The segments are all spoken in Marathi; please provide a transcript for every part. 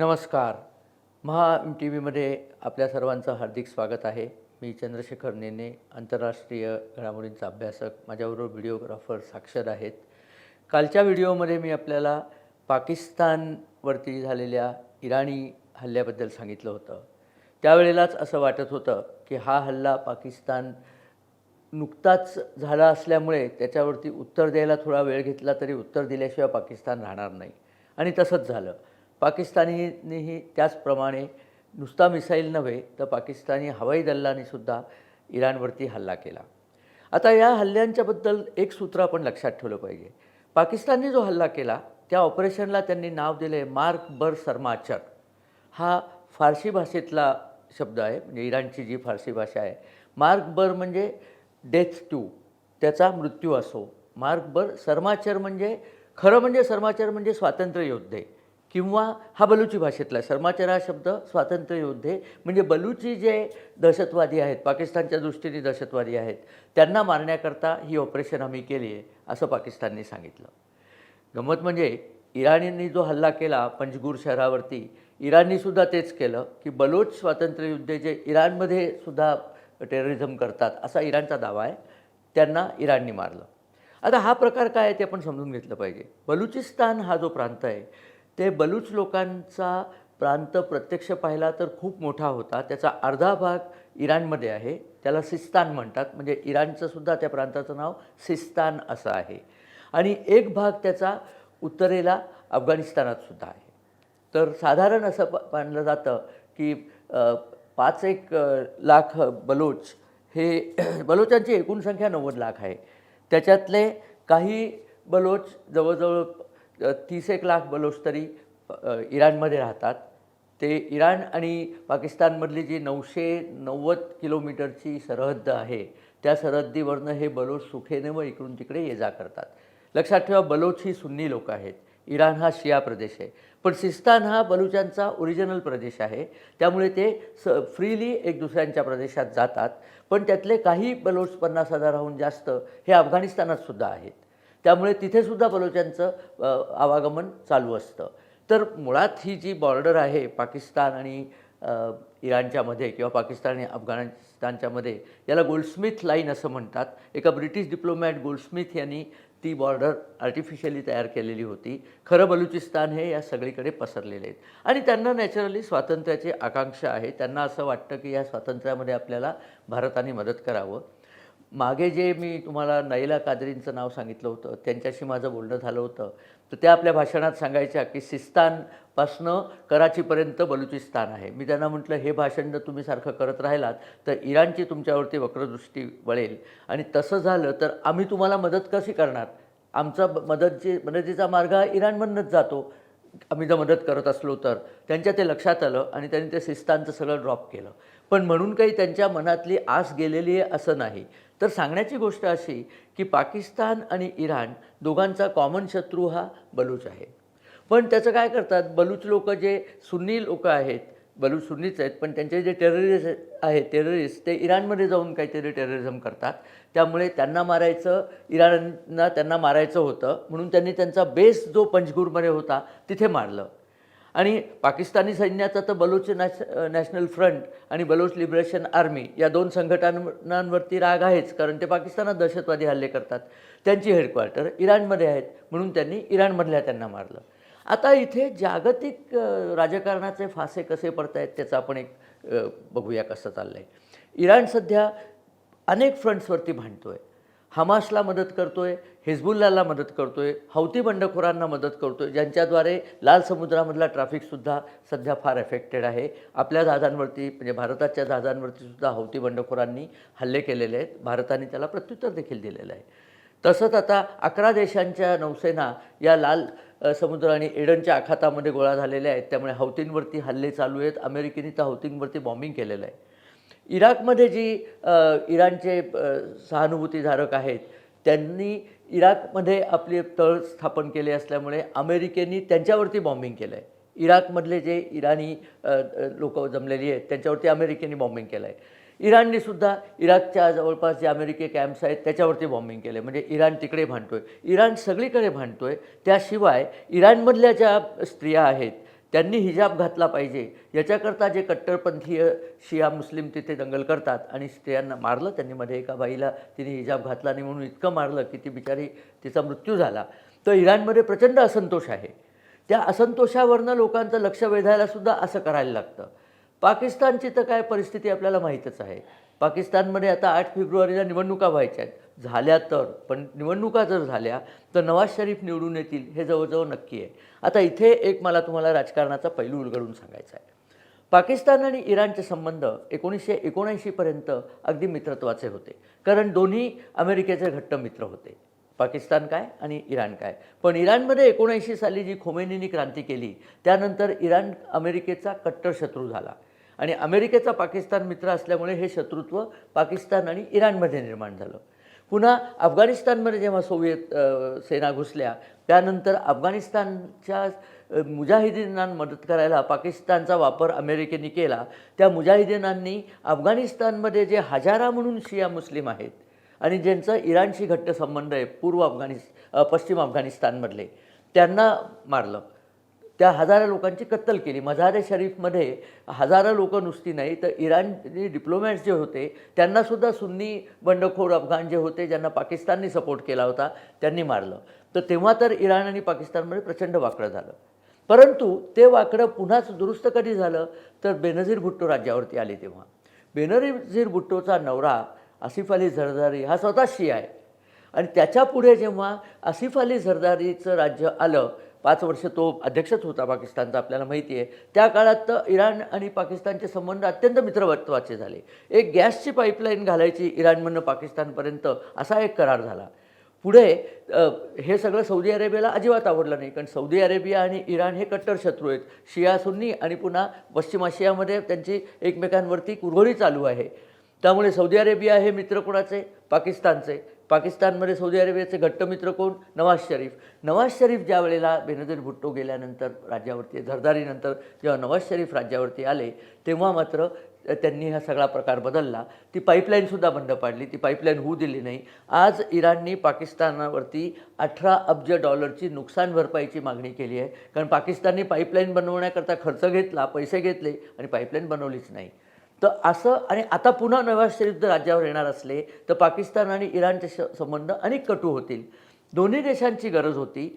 नमस्कार. महा एम टी व्हीमध्ये आपल्या सर्वांचं हार्दिक स्वागत आहे. मी चंद्रशेखर नेने आंतरराष्ट्रीय घडामोडींचा अभ्यासक. माझ्याबरोबर व्हिडिओग्राफर साक्षर आहेत. कालच्या व्हिडिओमध्ये मी आपल्याला पाकिस्तानवरती झालेल्या इराणी हल्ल्याबद्दल सांगितलं होतं. त्यावेळेलाच असं वाटत होतं की हा हल्ला पाकिस्तान नुकताच झाला असल्यामुळे त्याच्यावरती उत्तर द्यायला थोडा वेळ घेतला तरी उत्तर दिल्याशिवाय पाकिस्तान राहणार नाही. आणि तसंच झालं. पाकिस्तानीनेही त्याचप्रमाणे नुसता मिसाईल नव्हे तर पाकिस्तानी हवाई दलाने सुद्धा इराणवरती हल्ला केला. आता या हल्ल्यांच्याबद्दल एक सूत्र आपण लक्षात ठेवलं पाहिजे. पाकिस्तानने जो हल्ला केला त्या ऑपरेशनला त्यांनी नाव दिले मार्क बर सरमाचर. हा फारसी भाषेतला शब्द आहे म्हणजे इराणची जी फारसी भाषा आहे. मार्क बर म्हणजे डेथ टू त्याचा मृत्यू असो. मार्क बर सरमाचर म्हणजे खरं म्हणजे सरमाचर म्हणजे स्वातंत्र्य योद्धे किंवा हा बलुची भाषेतला शर्माचरा हा शब्द स्वातंत्र्य योद्धे म्हणजे बलुची जे दहशतवादी आहेत पाकिस्तानच्या दृष्टीने दहशतवादी आहेत त्यांना मारण्याकरता ही ऑपरेशन आम्ही केली आहे असं पाकिस्तानने सांगितलं. गंमत म्हणजे इराणींनी जो हल्ला केला पंजगूर शहरावरती इराणनीसुद्धा तेच केलं की बलोच स्वातंत्र्ययुद्धे जे इराणमध्ये सुद्धा टेररिझम करतात असा इराणचा दावा आहे त्यांना इराणनी मारलं. आता हा प्रकार काय आहे ते आपण समजून घेतलं पाहिजे. बलुचिस्तान हा जो प्रांत आहे ते बलूच लोकांचा प्रांत प्रत्यक्ष पाहिला तर खूप मोठा होता. त्याचा अर्धा भाग इराणमध्ये आहे. त्याला सिस्तान म्हणतात. म्हणजे इराणचं सुद्धा त्या प्रांताचं नाव सिस्तान असं आहे. आणि एक भाग त्याचा उत्तरेला अफगाणिस्तानात सुद्धा आहे. तर साधारण असं प मानलं जातं की पाच एक लाख बलोच हे बलोचांची एकूण संख्या नव्वद लाख आहे. त्याच्यातले काही बलोच जवळजवळ तीस एक लाख बलोच तरी इराणमध्ये राहतात. ते इराण आणि पाकिस्तानमधली जी नऊशे नव्वद किलोमीटरची सरहद्द आहे त्या सरहद्दीवरनं हे बलोच सुखेने व इकडून तिकडे ये जा करतात. लक्षात ठेवा बलोच ही सुन्नी लोक आहेत. इराण हा शिया प्रदेश आहे. पण सिस्तान हा बलुचांचा ओरिजिनल प्रदेश आहे. त्यामुळे ते स फ्रीली एक दुसऱ्यांच्या प्रदेशात जातात. पण त्यातले काही बलोच पन्नास हजाराहून जास्त हे अफगाणिस्तानात सुद्धा आहेत. त्यामुळे तिथेसुद्धा बलोच्यांचं आवागमन चालू असतं. तर मुळात ही जी बॉर्डर आहे पाकिस्तान आणि इराणच्यामध्ये किंवा पाकिस्तान आणि अफगाणिस्तानच्यामध्ये याला गोल्डस्मिथ लाईन असं म्हणतात. एका ब्रिटिश डिप्लोमॅट गोल्डस्मिथ यांनी ती बॉर्डर आर्टिफिशियली तयार केलेली होती. खरं बलुचिस्तान हे या सगळीकडे पसरलेले आहेत. आणि त्यांना नॅचरली स्वातंत्र्याची आकांक्षा आहे. त्यांना असं वाटतं की या स्वातंत्र्यामध्ये आपल्याला भारताने मदत करावं. मागे जे मी तुम्हाला नैला कादरींचं नाव सांगितलं होतं त्यांच्याशी माझं बोलणं झालं होतं तर त्या आपल्या भाषणात सांगायच्या की सिस्तानपासनं कराचीपर्यंत बलुचिस्तान आहे. मी त्यांना म्हटलं हे भाषण जर तुम्ही सारखं करत राहिलात तर इराणची तुमच्यावरती वक्रदृष्टी वळेल. आणि तसं झालं तर आम्ही तुम्हाला मदत कशी करणार? आमचा मदतची मदतीचा मार्ग हा इराणमधनंच जातो. आम्ही जर मदत करत असलो तर. त्यांच्या ते लक्षात आलं आणि त्यांनी ते सिस्तानचं सगळं ड्रॉप केलं. पण म्हणून काही त्यांच्या मनातली आस गेलेली आहे असं नाही. तर सांगण्याची गोष्ट अशी की पाकिस्तान आणि इराण दोघांचा कॉमन शत्रू हा बलूच आहे. पण त्याचं काय करतात? बलूच लोक जे सुन्नी लोक आहेत बलूच सुन्नीच आहेत पण त्यांचे जे टेररिस्ट आहेत टेररिस्ट ते इराणमध्ये जाऊन काहीतरी टेररिझम करतात. त्यामुळे त्यांना मारायचं इराणना त्यांना मारायचं होतं म्हणून त्यांनी त्यांचा बेस जो पंजगूरमध्ये होता तिथे मारलं. आणि पाकिस्तानी सैन्याचा तर बलोच नॅश नॅशनल फ्रंट आणि बलोच लिबरेशन आर्मी या दोन संघटनांवरती राग आहेच कारण ते पाकिस्तानात दहशतवादी हल्ले करतात. त्यांची हेडक्वार्टर इराणमध्ये आहेत म्हणून त्यांनी इराणमधल्या त्यांना मारलं. आता इथे जागतिक राजकारणाचे फासे कसे पडत आहेत त्याचं आपण एक बघूया कसं चाललं आहे इराण सध्या अनेक फ्रंट्सवरती आहे हमासला मदत करतो आहे हिजबुल्लाला मदत करतो आहे हौती बंडखोरांना मदत करतो आहे ज्यांच्याद्वारे लाल समुद्रामधला ट्रॅफिकसुद्धा सध्या फार एफेक्टेड आहे. आपल्या जहाजांवरती म्हणजे भारताच्या जहाजांवरतीसुद्धा हौती बंडखोरांनी हल्ले केलेले आहेत. भारताने त्याला प्रत्युत्तर देखील दिलेलं आहे. तसंच आता अकरा देशांच्या नौसेना या लाल समुद्र आणि एडनच्या आखातामध्ये गोळा झालेल्या आहेत. त्यामुळे हौतींवरती हल्ले चालू आहेत. अमेरिकेने त्या हौतींवरती बॉम्बिंग केलेलं आहे. इराकमध्ये जी इराणचे सहानुभूतीधारक आहेत त्यांनी इराकमध्ये आपले तळ स्थापन केले असल्यामुळे अमेरिकेने त्यांच्यावरती बॉम्बिंग केलं आहे इराकमधले जे इराणी लोक जमलेली आहेत त्यांच्यावरती अमेरिकेने बॉम्बिंग केलं आहे इराणने सुद्धा इराकच्या जवळपास जे अमेरिके कॅम्प्स आहेत त्याच्यावरती बॉम्बिंग केले म्हणजे इराण तिकडे भांडतो आहे इराण सगळीकडे भांडतो आहे त्याशिवाय इराणमधल्या ज्या स्त्रिया आहेत त्यांनी हिजाब घातला पाहिजे. याच्याकरता जे कट्टरपंथीय शिया मुस्लिम तिथे दंगल करतात आणि स्त्रियांना मारलं त्यांनी मध्ये एका बाईला तिने हिजाब घातला नाही म्हणून इतकं मारलं की ती बिचारी तिचा मृत्यू झाला. तर इराणमध्ये प्रचंड असंतोष आहे. त्या असंतोषावरनं लोकांचं लक्ष वेधायला सुद्धा असं करायला लागतं. पाकिस्तानची तर काय परिस्थिती आपल्याला माहीतच आहे. पाकिस्तानमध्ये आता आठ फेब्रुवारीला निवडणुका व्हायच्या आहेत. झाल्या तर पण निवडणुका जर झाल्या तर नवाज शरीफ निवडून येतील हे जवळजवळ नक्की आहे. आता इथे एक मला तुम्हाला राजकारणाचा पैलू उलगडून सांगायचा आहे. पाकिस्तान आणि इराणचे संबंध एकोणीसशे एकोणऐंशीपर्यंत अगदी मित्रत्वाचे होते. कारण दोन्ही अमेरिकेचे घट्ट मित्र होते. पाकिस्तान काय आणि इराण काय? पण इराणमध्ये एकोणऐंशी साली जी खोमेनीनी क्रांती केली त्यानंतर इराण अमेरिकेचा कट्टर शत्रू झाला. आणि अमेरिकेचा पाकिस्तान मित्र असल्यामुळे हे शत्रुत्व पाकिस्तान आणि इराणमध्ये निर्माण झालं. पुन्हा अफगाणिस्तानमध्ये जेव्हा सोव्हिएत सेना घुसल्या त्यानंतर अफगाणिस्तानच्या अ, मदत करायला पाकिस्तानचा वापर अमेरिकेने केला त्या मुजाहिदीनांनी अफगाणिस्तानमध्ये जे हजारा म्हणून शिया मुस्लिम आहेत आणि ज्यांचं इराणशी घट्ट संबंध आहे पूर्व अफगाणिस् पश्चिम अफगाणिस्तानमधले त्यांना मारलं. त्या हजारो लोकांची कत्तल केली. मझारे शरीफमध्ये हजारो लोक नुसती नाही तर इराणी डिप्लोमॅट्स जे होते त्यांनासुद्धा सुन्नी बंडखोर अफगाण जे होते ज्यांना पाकिस्ताननी सपोर्ट केला होता त्यांनी मारलं. तर तेव्हा तर इराण आणि पाकिस्तानमध्ये प्रचंड वाकडं झालं. परंतु ते वाकडं पुन्हाच दुरुस्त कधी झालं? तर बेनझीर भुट्टो राज्यावरती आले तेव्हा. बेनझीर भुट्टोचा नवरा आसिफ अली झरदारी हा स्वतः शी आहे. आणि त्याच्या पुढे जेव्हा आसिफ अली झरदारीचं राज्य आलं पाच वर्ष तो अध्यक्षच होता पाकिस्तानचा आपल्याला माहिती आहे. त्या काळात तर इराण आणि पाकिस्तानचे संबंध अत्यंत मित्रवत्वाचे झाले. एक गॅसची पाईपलाईन घालायची इराणमधनं पाकिस्तानपर्यंत असा एक करार झाला. पुढे हे सगळं सौदी अरेबियाला अजिबात आवडलं नाही कारण सौदी अरेबिया आणि इराण हे कट्टर शत्रू आहेत. शिया सुन्नी आणि पुन्हा पश्चिम आशियामध्ये त्यांची एकमेकांवरती कुरघोडी चालू आहे. त्यामुळे सौदी अरेबिया हे मित्र कोणाचे? पाकिस्तानचे. पाकिस्तानमध्ये सौदी अरेबियाचे घट्ट मित्र कोण? नवाज शरीफ. नवाज शरीफ ज्या वेळेला बेनजीर भुट्टो गेल्यानंतर राज्यावरती झरदारीनंतर जेव्हा नवाज शरीफ राज्यावरती आले तेव्हा मात्र त्यांनी हा सगळा प्रकार बदलला. ती पाईपलाईनसुद्धा बंद पाडली. ती पाईपलाईन होऊ दिली नाही. आज इराणनी पाकिस्तानावरती अठरा अब्ज डॉलरची नुकसान भरपाईची मागणी केली आहे. कारण पाकिस्तानने पाईपलाईन बनवण्याकरता खर्च घेतला पैसे घेतले आणि पाईपलाईन बनवलीच नाही. तर असं आणि आता पुन्हा नवाज शरीफ जर राज्यावर येणार असले तर पाकिस्तान आणि इराणचे श संबंध अनेक कटू होतील. दोन्ही देशांची गरज होती.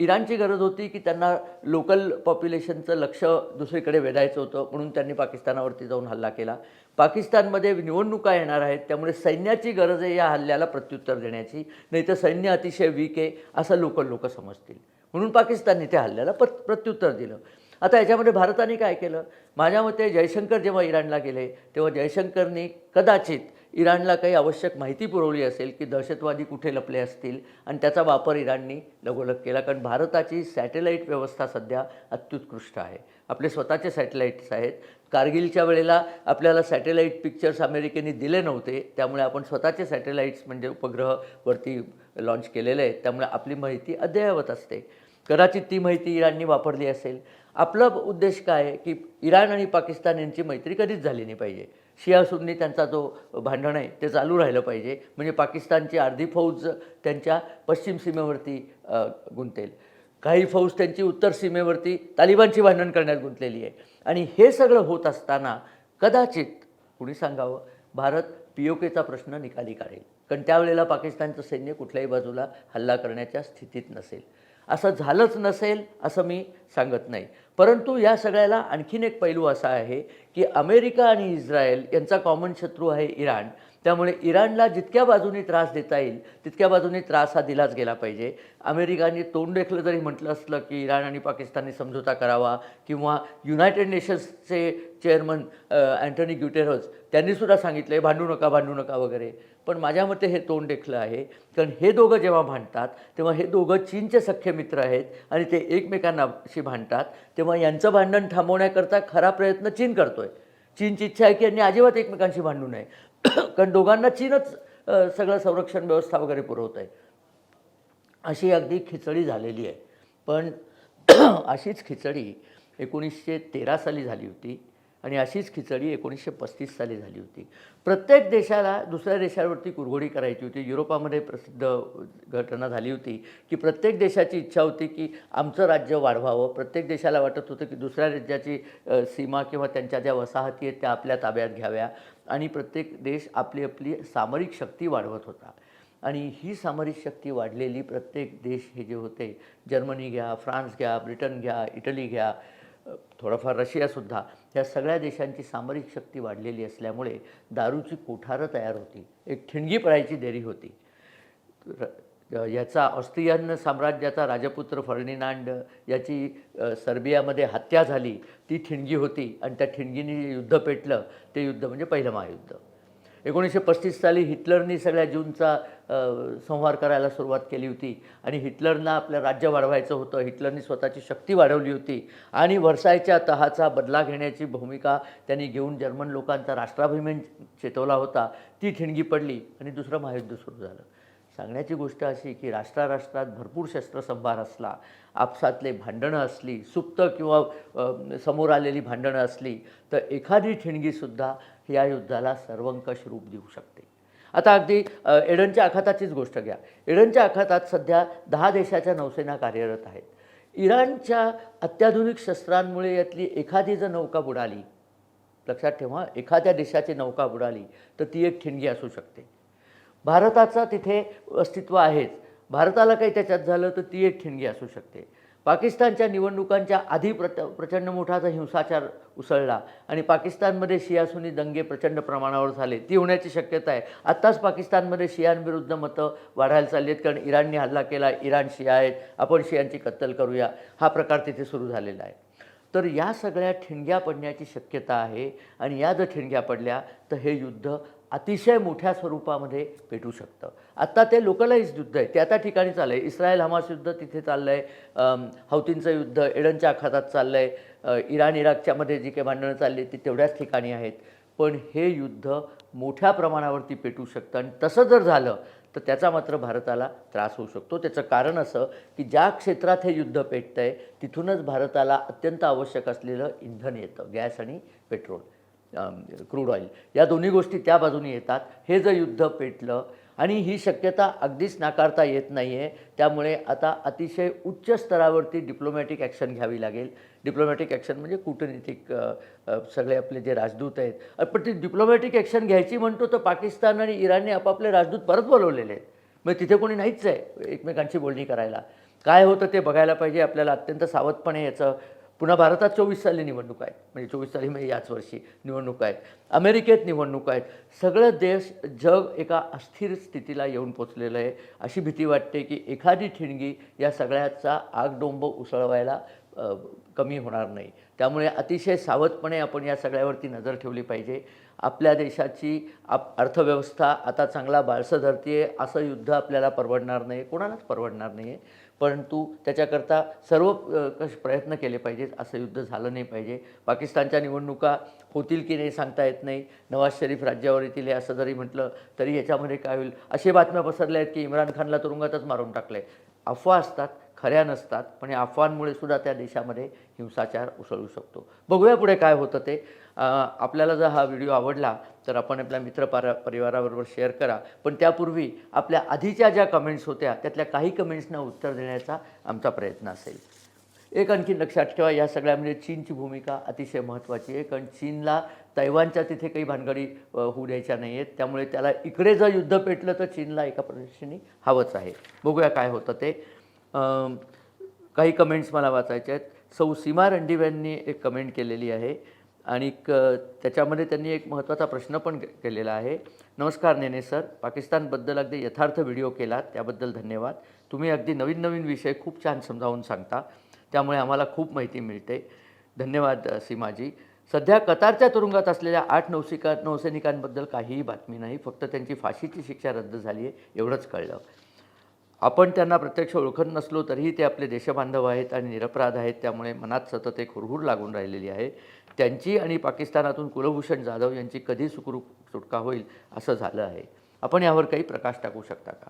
इराणची गरज होती की त्यांना लोकल पॉप्युलेशनचं लक्ष दुसरीकडे वेधायचं होतं म्हणून त्यांनी पाकिस्तानावरती जाऊन हल्ला केला. पाकिस्तानमध्ये निवडणुका येणार आहेत त्यामुळे सैन्याची गरज आहे या हल्ल्याला प्रत्युत्तर देण्याची. नाही तर सैन्य अतिशय वीक आहे असं लोकल लोक समजतील. म्हणून पाकिस्तानने त्या हल्ल्याला प्र प्रत्युत्तर दिलं. आता याच्यामध्ये भारताने काय केलं? माझ्या मते जयशंकर जेव्हा इराणला गेले तेव्हा जयशंकरनी कदाचित इराणला काही आवश्यक माहिती पुरवली असेल की दहशतवादी कुठे लपले असतील आणि त्याचा वापर इराणनी लगोलग केला कारण भारताची सॅटेलाईट व्यवस्था सध्या अत्युत्कृष्ट आहे. आपले स्वतःचे सॅटेलाईट्स आहेत. कारगिलच्या वेळेला आपल्याला सॅटेलाईट पिक्चर्स अमेरिकेने दिले नव्हते त्यामुळे आपण स्वतःचे सॅटेलाईट्स म्हणजे उपग्रहवरती लॉन्च केलेले आहेत त्यामुळे आपली माहिती अद्ययावत असते. कदाचित ती माहिती इराणनी वापरली असेल. आपला उद्देश काय? आहे की इराण आणि पाकिस्तान यांची मैत्री कधीच झाली नाही पाहिजे. शिया सुन्नी त्यांचा जो भांडण आहे ते चालू राहिलं पाहिजे. म्हणजे पाकिस्तानची अर्धी फौज त्यांच्या पश्चिम सीमेवरती गुंतेल. काही फौज त्यांची उत्तर सीमेवरती तालिबानची भांडण करण्यात गुंतलेली आहे. आणि हे सगळं होत असताना कदाचित कुणी सांगावं? भारत पी ओ केचा प्रश्न निकाली काढेल. कारण त्यावेळेला पाकिस्तानचं सैन्य कुठल्याही बाजूला हल्ला करण्याच्या स्थितीत नसेल. असं झालंच नसेल असं मी सांगत नाही. परंतु या सगळ्याला आणखीन एक पैलू असा आहे की अमेरिका आणि इस्रायल यांचा कॉमन शत्रू आहे इराण. त्यामुळे इराणला जितक्या बाजूनी त्रास देता येईल तितक्या बाजूनी त्रास हा दिलाच गेला पाहिजे. अमेरिकाने तोंड देखलं जरी म्हटलं असलं की इराण आणि पाकिस्तानने समझोता करावा किंवा United Nations chairman Antonio Guterres त्यांनीसुद्धा सांगितलं आहे भांडू नका भांडू नका वगैरे. पण माझ्या मते हे तोंड देखलं आहे कारण हे दोघं जेव्हा भांडतात तेव्हा हे दोघं चीनचे सख्य मित्र आहेत आणि ते एकमेकांनाशी भांडतात तेव्हा यांचं भांडण थांबवण्याकरता खरा प्रयत्न चीन करतोय. चीनची इच्छा आहे की यांनी अजिबात एकमेकांशी भांडू नये. कारण दोघांना चीनच सगळं संरक्षण व्यवस्था वगैरे पुरवत आहे अशी अगदी खिचडी झालेली आहे. पण अशीच खिचडी एकोणीसशे तेरा साली झाली होती. आणि अशीच खिचडी एकोणीसशे पस्तीस साली झाली होती. प्रत्येक देशाला दुसऱ्या देशावरती कुरघोडी करायची होती. युरोपामध्ये प्रसिद्ध घटना झाली होती की प्रत्येक देशाची इच्छा होती की आमचं राज्य वाढवावं. प्रत्येक देशाला वाटत होतं की दुसऱ्या राज्याची सीमा किंवा त्यांच्या ज्या वसाहती आहेत त्या आपल्या ताब्यात घ्याव्या आणि प्रत्येक देश आपली आपली सामरिक शक्ती वाढवत होता. आणि ही सामरिक शक्ती वाढलेली प्रत्येक देश हे जे होते जर्मनी घ्या फ्रान्स घ्या ब्रिटन घ्या इटली घ्या थोडाफार रशियासुद्धा या सगळ्या देशांची सामरिक शक्ती वाढलेली असल्यामुळे दारूची कोठारं तयार होती. एक ठिणगी पडायची देरी होती. याचा ऑस्ट्रियन साम्राज्याचा राजपुत्र फर्डिनांड याची सर्बियामध्ये हत्या झाली ती ठिणगी होती आणि त्या ठिणगीने युद्ध पेटलं. ते युद्ध म्हणजे पहिलं महायुद्ध. एकोणीसशे पस्तीस साली हिटलरनी सगळ्या जूनचा संहार करायला सुरुवात केली होती. आणि हिटलरना आपलं राज्य वाढवायचं होतं. हिटलरनी स्वतःची शक्ती वाढवली होती. आणि वर्सायच्या तहाचा बदला घेण्याची भूमिका त्यांनी घेऊन जर्मन लोकांचा राष्ट्राभिमान चेतवला होता. ती ठिणगी पडली आणि दुसरं महायुद्ध सुरू झालं. सांगण्याची गोष्ट अशी की राष्ट्राराष्ट्रात भरपूर शस्त्रसंभार असला आपसातले भांडणं असली सुप्त किंवा समोर आलेली भांडणं असली तर एखादी ठिणगीसुद्धा या युद्धाला सर्वंकष रूप देऊ शकते. आता अगदी एडनच्या आखाताचीच गोष्ट घ्या. एडनच्या आखातात सध्या दहा देशाच्या नौसेना कार्यरत आहेत. इराणच्या अत्याधुनिक शस्त्रांमुळे यातली एखादी जर नौका बुडाली लक्षात ठेवा एखाद्या देशाची नौका बुडाली तर ती एक ठिणगी असू शकते. भारताचा तिथे अस्तित्व आहेच. भारताला काही त्याच्यात झालं तर ती एक ठिणगी असू शकते. पाकिस्तानच्या निवडणुकांच्या आधी प्रच प्रचंड मोठाचा हिंसाचार उसळला आणि पाकिस्तानमध्ये शियासुनी दंगे प्रचंड प्रमाणावर झाले. ती होण्याची शक्यता आहे. आत्ताच पाकिस्तानमध्ये शियांविरुद्ध मतं वाढायला चालली आहेत कारण इराणने हल्ला केला. इराण शिया आहेत. आपण शियांची कत्तल करूया. हा प्रकार तिथे सुरू झालेला आहे. तर या सगळ्या ठिणग्या पडण्याची शक्यता आहे आणि या जर ठिणग्या पडल्या तर हे युद्ध अतिशय मोठ्या स्वरूपामध्ये पेटू शकतं. आत्ता ते लोकलाईज युद्ध आहे. ते आता ठिकाणी चाललं आहे इस्रायल हमास युद्ध तिथे चाललं आहे हौतींचं युद्ध एडनच्या आखातात चाललं आहे इराण इराकच्यामध्ये जी काही भांडणं चालली ती तेवढ्याच ठिकाणी आहेत. पण हे युद्ध मोठ्या प्रमाणावरती पेटू शकतं. आणि तसं जर झालं तर त्याचा मात्र भारताला त्रास होऊ शकतो. त्याचं कारण असं की ज्या क्षेत्रात हे युद्ध पेटतं आहे तिथूनच भारताला अत्यंत आवश्यक असलेलं इंधन येतं. गॅस आणि पेट्रोल. क्रूड ऑइल या दोन्ही गोष्टी त्या बाजूने येतात. हे जर युद्ध पेटलं आणि ही शक्यता अगदीच नाकारता येत नाही आहे त्यामुळे आता अतिशय उच्च स्तरावरती डिप्लोमॅटिक ॲक्शन घ्यावी लागेल. डिप्लोमॅटिक ॲक्शन म्हणजे कूटनीतिक सगळे आपले जे राजदूत आहेत. पण ती डिप्लोमॅटिक ॲक्शन घ्यायची म्हणतो तर पाकिस्तान आणि इराणने आपापले राजदूत परत बोलवलेले आहेत. मग तिथे कोणी नाहीच आहे एकमेकांशी बोलणी करायला. काय होतं ते बघायला पाहिजे. आपल्याला अत्यंत सावधपणे याचं पुन्हा भारतात चोवीस साली निवडणूक आहेत. म्हणजे चोवीस साली म्हणजे याच वर्षी निवडणूक आहेत. अमेरिकेत निवडणूक आहेत. सगळं देश जग एका अस्थिर स्थितीला येऊन पोचलेलं आहे. अशी भीती वाटते की एखादी ठिणगी या सगळ्याचा आगडोंब उसळवायला कमी होणार नाही. त्यामुळे अतिशय सावधपणे आपण या सगळ्यावरती नजर ठेवली पाहिजे. आपल्या देशाची आप अर्थव्यवस्था आता चांगला बाळसं धरते आहे असं युद्ध आपल्याला परवडणार नाही कोणालाच परवडणार नाही आहे परंतु त्याच्याकरता सर्व अ, कश प्रयत्न केले पाहिजेत. असं युद्ध झालं नाही पाहिजे. पाकिस्तानच्या निवडणुका होतील की नाही सांगता येत नाही. नवाज शरीफ राज्यावर येतील हे असं जरी म्हटलं तरी याच्यामध्ये काय होईल? असे बातम्या पसरल्या आहेत की इम्रान खानला तुरुंगातच मारून टाकलं आहे अफवा असतात खऱ्या नसतात पण या अफवांमुळे सुद्धा त्या देशामध्ये हिंसाचार उसळू शकतो. बघूया पुढे काय होतं ते. आपल्याला जर हा व्हिडिओ आवडला तर आपण आपल्या मित्र पार परिवाराबरोबर शेअर करा. पण त्यापूर्वी आपल्या आधीच्या ज्या कमेंट्स होत्या त्यातल्या काही कमेंट्सना उत्तर देण्याचा आमचा प्रयत्न असेल. एक आणखी लक्षात ठेवा या सगळ्यामध्ये चीनची भूमिका अतिशय महत्त्वाची आहे. कारण चीनला तैवानच्या तिथे काही भानगडी होऊ द्यायच्या नाही आहेत त्यामुळे त्याला इकडे जर युद्ध पेटलं तर चीनला एका प्रदर्शनी हवंच आहे. बघूया काय होतं ते. काही कमेंट्स मला वाचायचे आहेत. सौ सीमा रणदिव यांनी एक कमेंट केलेली आहे. आणि क त्याच्यामध्ये त्यांनी एक महत्त्वाचा प्रश्न पण के- केलेला आहे. नमस्कार नेने सर पाकिस्तानबद्दल अगदी यथार्थ व्हिडिओ केलात त्याबद्दल धन्यवाद. तुम्ही अगदी नवीन नवीन विषय खूप छान समजावून सांगता त्यामुळे आम्हाला खूप माहिती मिळते. धन्यवाद सीमाजी. सध्या कतारच्या तुरुंगात असलेल्या आठ नौसिका नौसैनिकांबद्दल काहीही बातमी नाही फक्त त्यांची फाशीची शिक्षा रद्द झाली आहे एवढंच कळलं. आपण त्यांना प्रत्यक्ष ओळखत नसलो तरीही ते आपले देशबांधव आहेत आणि निरपराध आहेत त्यामुळे मनात सतत एक हुरहुर लागून राहिलेली आहे. त्यांची आणि पाकिस्तानातून कुलभूषण जाधव यांची कधी सुखरूप सुटका होईल असं झालं आहे. आपण यावर काही प्रकाश टाकू शकता का?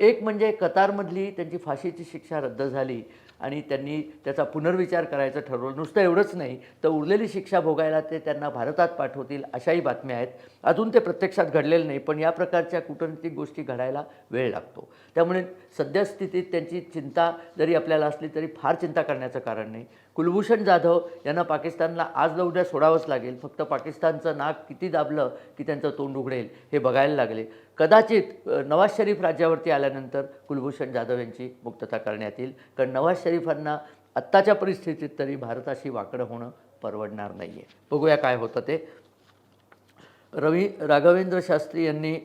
एक म्हणजे कतारमधली त्यांची फाशीची शिक्षा रद्द झाली आणि त्यांनी त्याचा पुनर्विचार करायचं ठरवलं. नुसतं एवढंच नाही तर उरलेली शिक्षा भोगायला ते त्यांना भारतात पाठवतील अशाही बातम्या आहेत. अजून ते प्रत्यक्षात घडलेलं नाही पण या प्रकारच्या कूटनीतिक गोष्टी घडायला वेळ लागतो. त्यामुळे सद्यस्थितीत त्यांची चिंता जरी आपल्याला असली तरी फार चिंता करण्याचं कारण नाही. कुलभूषण जाधव यांना पाकिस्तानला आज न उद्या सोडावंच लागेल. फक्त पाकिस्तानचं नाक किती दाबलं की त्यांचं तोंड उघडेल हे बघायला लागले. कदाचित नवाज शरीफ राज्यावरती आल्यानंतर कुलभूषण जाधव यांची मुक्तता करण्यात येईल. कारण नवाज शरीफांना आत्ताच्या परिस्थितीत तरी भारताशी वाकडं होणं परवडणार नाही आहे बघूया काय होतं ते. रवी राघवेंद्र शास्त्री यांनी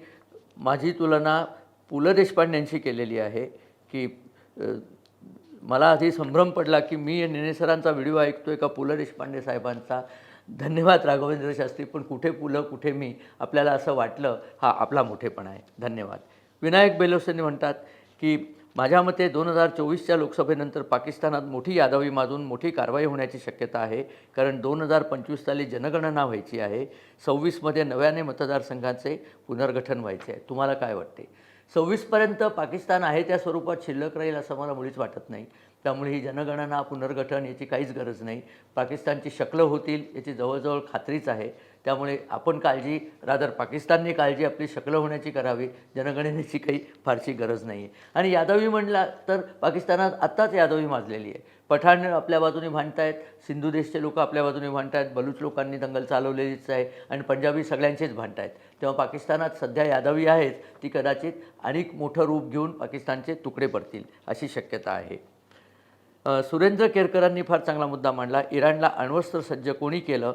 माझी तुलना पु ल देशपांड्यांशी केलेली आहे की मला आधी संभ्रम पडला की मी निनेसरांचा व्हिडिओ ऐकतोय का पु ल देशपांडे साहेबांचा. धन्यवाद राघवेंद्र शास्त्री पण कुठे पुलं कुठे मी? आपल्याला असं वाटलं हा आपला मोठेपणा आहे. धन्यवाद. विनायक बेलोसेनी म्हणतात की माझ्या मते दोन हजार चोवीसच्या लोकसभेनंतर पाकिस्तानात मोठी यादवी माजून मोठी कारवाई होण्याची शक्यता आहे. कारण दोन हजार पंचवीस साली जनगणना व्हायची आहे. सव्वीसमध्ये नव्याने मतदारसंघाचे पुनर्गठन व्हायचे आहे. तुम्हाला काय वाटते? सव्वीसपर्यंत पाकिस्तान आहे त्या स्वरूपात शिल्लक राहील असं मला मुळीच वाटत नाही. त्यामुळे ही जनगणना पुनर्गठन याची काहीच गरज नाही. पाकिस्तानची शकलं होतील याची जवळजवळ खात्रीच आहे. त्यामुळे आपण काळजी रादर पाकिस्तानने काळजी आपली शक्ल होण्याची करावी. जनगणनेची काही फारशी गरज नाही आहे आणि यादवी म्हणला तर पाकिस्तानात आत्ताच यादवी माजलेली आहे. पठाण आपल्या बाजूने भांडतायत सिंधू देशचे लोक आपल्या बाजूने भांडतायत बलूच लोकांनी दंगल चालवलेलीच आहे आणि पंजाबी सगळ्यांचेच भांडतायत. तेव्हा पाकिस्तानात सध्या यादवी आहेत ती कदाचित अनेक मोठं रूप घेऊन पाकिस्तानचे तुकडे पडतील अशी शक्यता आहे. सुरेंद्र केरकरांनी फार चांगला मुद्दा मांडला. इराणला अण्वस्त्र सज्ज कोणी केलं?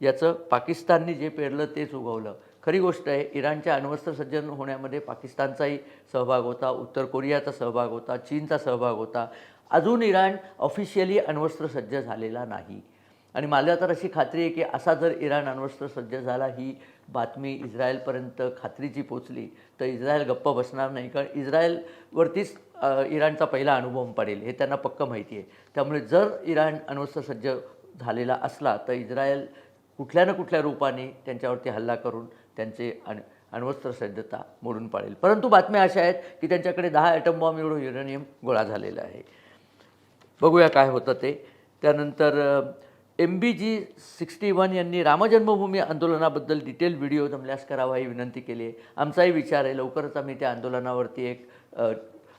याचं पाकिस्ताननी जे पेरलं तेच उगवलं. खरी गोष्ट आहे इराणच्या अण्वस्त्र सज्जन होण्यामध्ये पाकिस्तानचाही सहभाग होता उत्तर कोरियाचा सहभाग होता चीनचा सहभाग होता. अजून इराण ऑफिशियली अण्वस्त्र सज्ज झालेला नाही. आणि मला तर अशी खात्री आहे की असा जर इराण अण्वस्त्र सज्ज झाला ही बातमी इस्रायलपर्यंत खात्रीची पोचली तर इस्रायल गप्प बसणार नाही. कारण इस्रायलवरतीच इराणचा पहिला अनुभव पडेल हे त्यांना पक्क माहिती आहे. त्यामुळे जर इराण अण्वस्त्र सज्ज झालेला असला तर इस्रायल कुठल्या ना कुठल्या रूपाने त्यांच्यावरती हल्ला करून त्यांचे अण अण्वस्त्र सज्जता मोडून पाडेल परंतु बातम्या अशा आहेत की त्यांच्याकडे दहा ॲटम बॉम्ब एवढं युरेनियम गोळा झालेला आहे. बघूया काय होतं ते. त्यानंतर M B G sixty one यांनी रामजन्मभूमी आंदोलनाबद्दल डिटेल व्हिडिओ जमल्यास करावा ही विनंती केली आहे. आमचाही विचार आहे. लवकरच आम्ही त्या आंदोलनावरती एक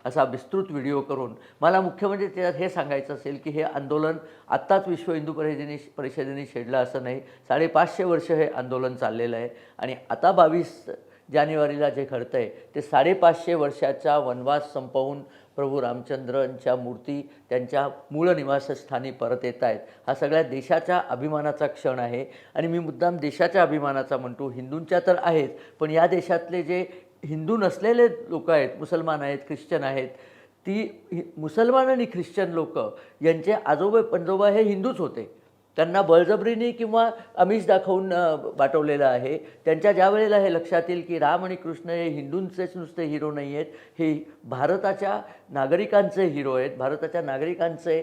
असा विस्तृत व्हिडिओ करून मला मुख्य म्हणजे त्यात हे सांगायचं असेल की हे आंदोलन आत्ताच विश्व हिंदू परिषदेने परिषदेने छेडलं असं नाही. साडेपाचशे वर्ष हे आंदोलन चाललेलं आहे आणि आता बावीस जानेवारीला जे घडतं आहे ते साडेपाचशे वर्षाचा वनवास संपवून प्रभू रामचंद्रांच्या मूर्ती त्यांच्या मूळ निवासस्थानी परत येत आहेत. हा सगळ्या देशाच्या अभिमानाचा क्षण आहे आणि मी मुद्दाम देशाच्या अभिमानाचा म्हणतो. हिंदूंच्या तर आहेत पण या देशातले जे हिंदू नसलेले लोक आहेत मुसलमान आहेत ख्रिश्चन आहेत ती हि- मुसलमान आणि ख्रिश्चन लोक यांचे आजोबा पंजोबा हे हिंदूच होते. त्यांना बळजबरीने किंवा आमिष दाखवून वाटवलेलं पाठवलेलं आहे. त्यांच्या ज्या वेळेला हे लक्षात येईल की राम आणि कृष्ण हे हिंदूंचेच नुसते हिरो नाही आहेत हे भारताच्या नागरिकांचे हिरो आहेत. भारताच्या नागरिकांचे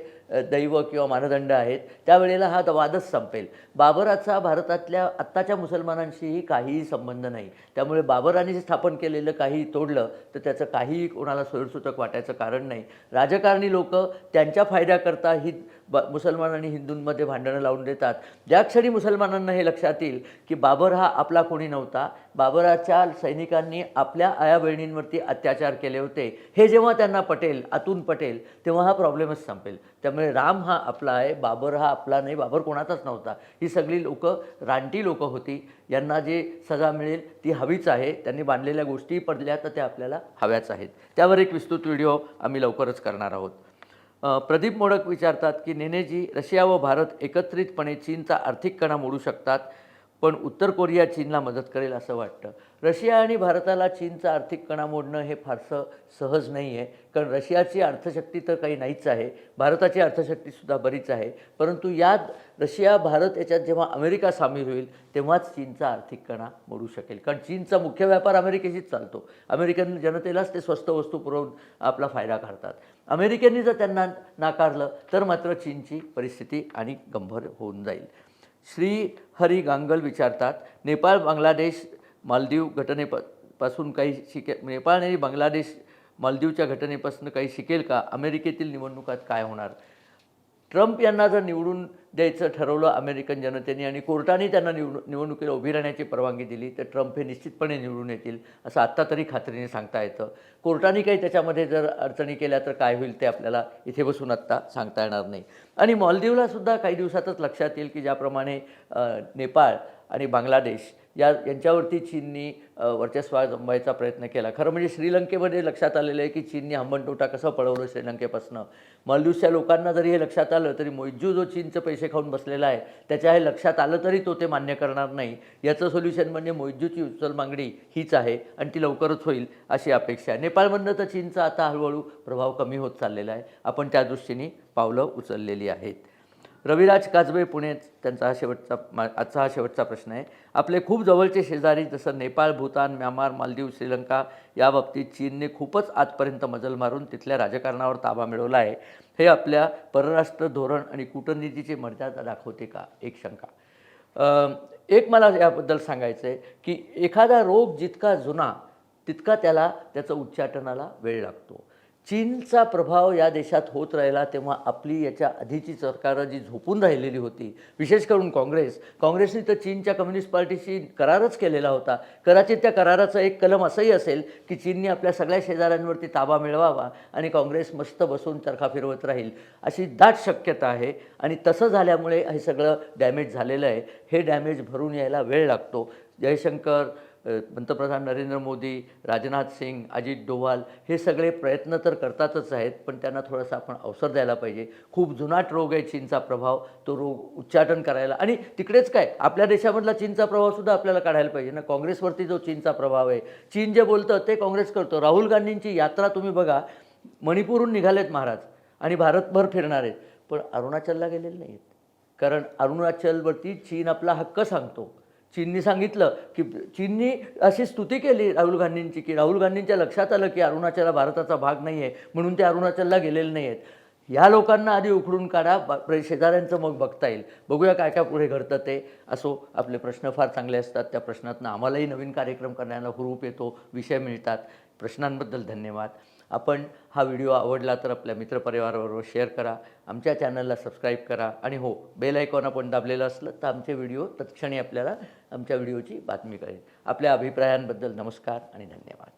दैव किंवा मानदंड आहेत. त्यावेळेला हा वादच संपेल. बाबराचा भारतातल्या आत्ताच्या मुसलमानांशीही काहीही संबंध नाही. त्यामुळे बाबराने जे स्थापन केलेलं काही तोडलं तर त्याचं काहीही कोणाला सोयरसूतक वाटायचं कारण नाही. राजकारणी लोक त्यांच्या फायद्याकरता ही ब मुसलमान आणि हिंदूंमध्ये भांडणं लावून देतात. ज्या क्षणी मुसलमानांना हे लक्षात येईल की बाबर हा आपला कोणी नव्हता बाबराच्या सैनिकांनी आपल्या आया बहिणींवरती अत्याचार केले होते. हे जेव्हा त्यांना पटेल आतून पटेल तेव्हा हा प्रॉब्लेमच संपेल. त्यामुळे राम हा आपला आहे बाबर हा आपला नाही बाबर कोणाचाच नव्हता. ही सगळी लोकं रानटी लोकं होती. यांना जे सजा मिळेल ती हवीच आहे. त्यांनी बांधलेल्या गोष्टी पडल्या तर त्या आपल्याला हव्याच आहेत. त्यावर एक विस्तृत व्हिडिओ आम्ही लवकरच करणार आहोत. प्रदीप मोडक विचारतात की नेनेजी रशिया व भारत एकत्रितपणे चीनचा आर्थिक कणा मोडू शकतात? पण उत्तर कोरिया चीनला मदत करेल असं वाटतं. रशिया आणि भारताला चीनचा आर्थिक कणा मोडणं हे फारसं सहज नाही आहे कारण रशियाची अर्थशक्ती तर काही नाहीच आहे. भारताची अर्थशक्तीसुद्धा बरीच आहे. परंतु यात रशिया भारत याच्यात जेव्हा अमेरिका सामील होईल तेव्हाच चीनचा आर्थिक कणा मोडू शकेल. कारण चीनचा मुख्य व्यापार अमेरिकेशीच चालतो. अमेरिकन जनतेलाच ते स्वस्त वस्तू पुरवून आपला फायदा काढतात अमेरिकेने जर त्यांना नाकारलं तर मात्र चीनची परिस्थिती आणि गंभीर होऊन जाईल. श्री हरी गांगल विचारतात नेपाळ बांगलादेश मालदीव घटनेपासून काही शिके नेपाळ आणि बांगलादेश मालदीवच्या घटनेपासून काही शिकेल का? अमेरिकेतील निवडणुकात काय होणार? ट्रम्प यांना जर निवडून द्यायचं ठरवलं अमेरिकन जनतेने आणि कोर्टाने त्यांना निवड निवडणुकीला उभी राहण्याची परवानगी दिली तर ट्रम्प हे निश्चितपणे निवडून येतील असं आत्ता तरी खात्रीने सांगता येतं. कोर्टाने काही त्याच्यामध्ये जर अडचणी केल्या तर काय होईल ते आपल्याला इथे बसून आत्ता सांगता येणार नाही. आणि मॉलदीवला सुद्धा काही दिवसातच लक्षात येईल की ज्याप्रमाणे नेपाळ आणि बांगलादेश या यांच्यावरती चीननी वर्चस्व जमवायचा प्रयत्न केला. खरं म्हणजे श्रीलंकेमध्ये लक्षात आलेलं आहे की चीननी हंबनटोटा कसं पळवलं श्रीलंकेपासून. मालदीवच्या लोकांना जरी हे लक्षात आलं तरी मोइजू जो चीनचं पैसे खाऊन बसलेला आहे त्याच्या हे लक्षात आलं तरी तो ते मान्य करणार नाही. याचं सोल्युशन म्हणजे मोइजूची उचल मागणी हीच आहे आणि ती लवकरच होईल अशी अपेक्षा आहे. नेपाळमधनं तर चीनचा आता हळूहळू प्रभाव कमी होत चाललेला आहे. आपण त्या दृष्टीने पावलं उचललेली आहेत. रविराज काजबे पुणे त्यांचा हा शेवटचा मा आजचा हा शेवटचा प्रश्न आहे. आपले खूप जवळचे शेजारी जसं नेपाळ भूतान म्यानमार मालदीव श्रीलंका याबाबतीत चीनने खूपच आजपर्यंत मजल मारून तिथल्या राजकारणावर ताबा मिळवला आहे. हे आपल्या परराष्ट्र धोरण आणि कूटनीतीची मर्यादा दाखवते का? एक शंका. एक मला याबद्दल सांगायचं आहे की एखादा रोग जितका जुना तितका त्याला त्याचं उच्चाटनाला वेळ लागतो. चीनचा प्रभाव या देशात होत राहिला तेव्हा आपली याच्या आधीची सरकारं जी झोपून राहिलेली होती विशेष करून काँग्रेस काँग्रेसने तर चीनच्या कम्युनिस्ट पार्टीशी करारच केलेला होता. कदाचित त्या कराराचं एक कलम असंही असेल की चीनने आपल्या सगळ्या शेजाऱ्यांवरती ताबा मिळवावा आणि काँग्रेस मस्त बसून चरखा फिरवत राहील अशी दाट शक्यता आहे आणि तसं झाल्यामुळे हे सगळं डॅमेज झालेलं आहे. हे डॅमेज भरून यायला वेळ लागतो. जयशंकर पंतप्रधान नरेंद्र मोदी राजनाथ सिंग अजित डोवाल हे सगळे प्रयत्न तर करतातच आहेत पण त्यांना थोडासा आपण अवसर द्यायला पाहिजे. खूप जुनाट रोग आहे चीनचा प्रभाव तो रोग उच्चाटन करायला. आणि तिकडेच काय आपल्या देशामधला चीनचा प्रभावसुद्धा आपल्याला काढायला पाहिजे ना. काँग्रेसवरती जो चीनचा प्रभाव आहे चीन जे बोलतं ते काँग्रेस करतो. राहुल गांधींची यात्रा तुम्ही बघा मणिपूरहून निघालेत महाराज आणि भारतभर फिरणार आहेत. पण अरुणाचलला गेलेले नाही आहेत कारण अरुणाचलवरती चीन आपला हक्क सांगतो. चीननी सांगितलं की चीननी अशी स्तुती केली राहुल गांधींची की राहुल गांधींच्या लक्षात आलं की अरुणाचल हा भारताचा भाग नाही आहे म्हणून ते अरुणाचलला गेलेले नाही आहेत. ह्या लोकांना आधी उखडून काढा शेजाऱ्यांचं मग बघता येईल. बघूया काय काय पुढे घडतं ते. असो आपले प्रश्न फार चांगले असतात. त्या प्रश्नातनं आम्हालाही नवीन कार्यक्रम करण्याला हुरूप येतो विषय मिळतात. प्रश्नांबद्दल धन्यवाद. आपण हा व्हिडिओ आवडला तर आपल्या मित्रपरिवाराबरोबर शेअर करा आमच्या चॅनलला सबस्क्राईब करा आणि हो बेल आयकॉन आपण दाबलेलं असलं तर आमचे व्हिडिओ तत्क्षणी आपल्याला आमच्या व्हिडिओची बातमी कळेल. आपल्या अभिप्रायांबद्दल नमस्कार आणि धन्यवाद.